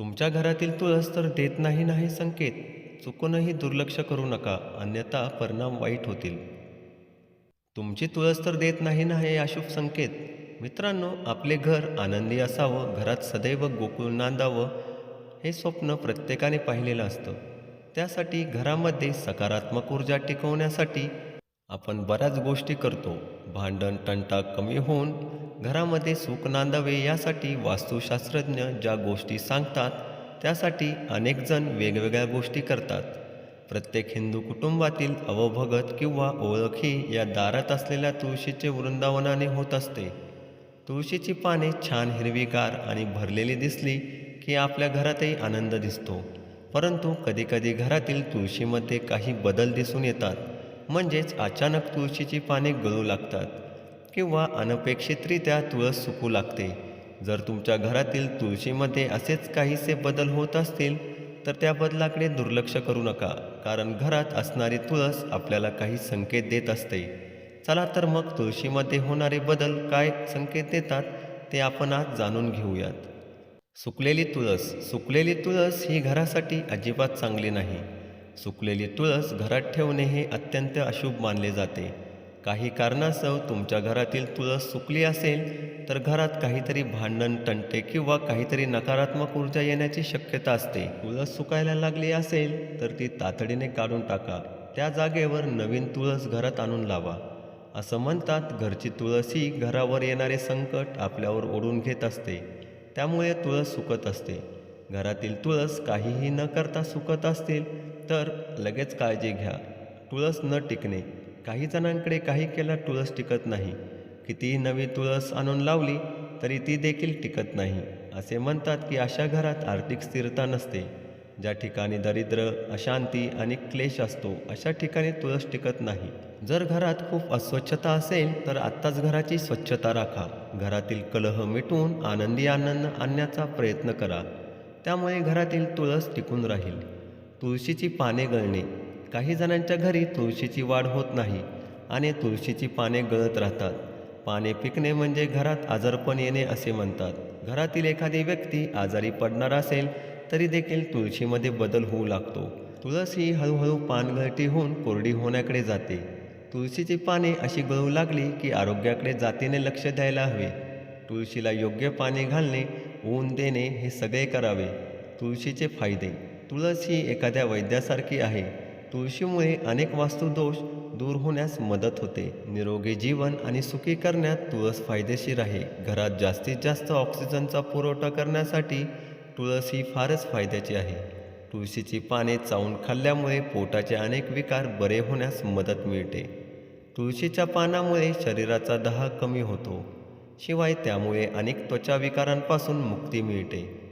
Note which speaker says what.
Speaker 1: तुमच्या घरातील तुळस तर देत नाही नाही संकेत. चुकूनही दुर्लक्ष करू नका अन्यथा परिणाम वाईट होतील. तुमची तुळस तर देत नाही नाही अशुभ संकेत. मित्रांनो आपले घर आनंदी असावं घरात सदैव गोकुळ नांदावं हे स्वप्न प्रत्येकाने पाहिलेलं असतं. त्यासाठी घरामध्ये सकारात्मक ऊर्जा टिकवण्यासाठी आपण बऱ्याच गोष्टी करतो. भांडण तंटा कमी होऊन घरामध्ये सुख नांदावे यासाठी वास्तुशास्त्रज्ञ ज्या गोष्टी सांगतात त्यासाठी अनेकजण वेगवेगळ्या गोष्टी करतात. प्रत्येक हिंदू कुटुंबातील अवभगत किंवा ओळखी या दारात असलेल्या तुळशीचे वृंदावनाने होत असते. तुळशीची पाने छान हिरवीगार आणि भरलेली दिसली की आपल्या घरातही आनंद दिसतो. परंतु कधीकधी घरातील तुळशीमध्ये काही बदल दिसून येतात. म्हणजेच अचानक तुळशीची पाने गळू लागतात. किंवा अनपेक्षितरित्या तुळस सुकू लागते. जर तुमच्या घरातील तुळशीमध्ये असेच काहीसे बदल होत असतील तर त्या बदलाकडे दुर्लक्ष करू नका कारण घरात असणारी तुळस आपल्याला काही संकेत देत असते. चला तर मग तुळशीमध्ये होणारे बदल काय संकेत देतात ते आपण आज जाणून घेऊयात. सुकलेली तुळस सुकलेली तुळस ही घरासाठी अजिबात चांगली नाही. सुकलेली तुळस घरात ठेवणे हे अत्यंत अशुभ मानले जाते. काही कारणास्तव तुमच्या घरातील तुळस सुकली असेल तर घरात काहीतरी भांडण तंटे किंवा काहीतरी नकारात्मक ऊर्जा येण्याची शक्यता असते. तुळस सुकायला लागली असेल तर ती तातडीने काढून टाका. त्या जागेवर नवीन तुळस घरात आणून लावा. असं म्हणतात घरची तुळस ही घरावर येणारे संकट आपल्यावर ओढून घेत असते. त्यामुळे तुळस सुकत असते. घरातील तुळस काहीही न करता सुकत असतील तर लगेच काळजी घ्या. तुळस न टिकणे. काही जणांकडे काही केला तुळस टिकत नाही. कितीही नवी तुळस आणून लावली तरी ती देखील टिकत नाही असे म्हणतात की अशा घरात आर्थिक स्थिरता नसते. ज्या ठिकाणी दरिद्र अशांती आणि क्लेश असतो अशा ठिकाणी तुळस टिकत नाही. जर घरात खूप अस्वच्छता असेल तर आत्ताच घराची स्वच्छता राखा. घरातील कलह मिटून आनंदी आनंद आणण्याचा प्रयत्न करा. त्यामुळे घरातील तुळस टिकून राहील. तुळशीची पाने गळणे काही जणांच्या घरी तुळशीची वाढ होत नाही आणि तुळशीची पाने गळत राहतात. पाने पिकणे म्हणजे घरात आजारपण येणे असे म्हणतात. घरातील एखादी व्यक्ती आजारी पडणार असेल तरी देखील तुळशीमध्ये बदल होऊ लागतो. तुळस ही हळूहळू पानगळती होऊन कोरडी होण्याकडे जाते. तुळशीची पाने अशी गळू लागली की आरोग्याकडे जातीने लक्ष द्यायला हवे. तुळशीला योग्य पाणी घालणे ऊन देणे हे सगळे करावे. तुळशीचे फायदे. तुळस ही एखाद्या वैद्यासारखी आहे. तुळशीमुळे अनेक वास्तुदोष दूर होण्यास मदत होते. निरोगी जीवन आणि सुखी करण्यात तुळस फायदेशीर आहे. घरात जास्तीत जास्त ऑक्सिजनचा पुरवठा करण्यासाठी तुळस ही फारच फायद्याची आहे. तुळशीची पाने चावून खाल्ल्यामुळे पोटाचे अनेक विकार बरे होण्यास मदत मिळते. तुळशीच्या पानामुळे शरीराचा दाह कमी होतो. शिवाय त्यामुळे अनेक त्वचा विकारांपासून मुक्ती मिळते.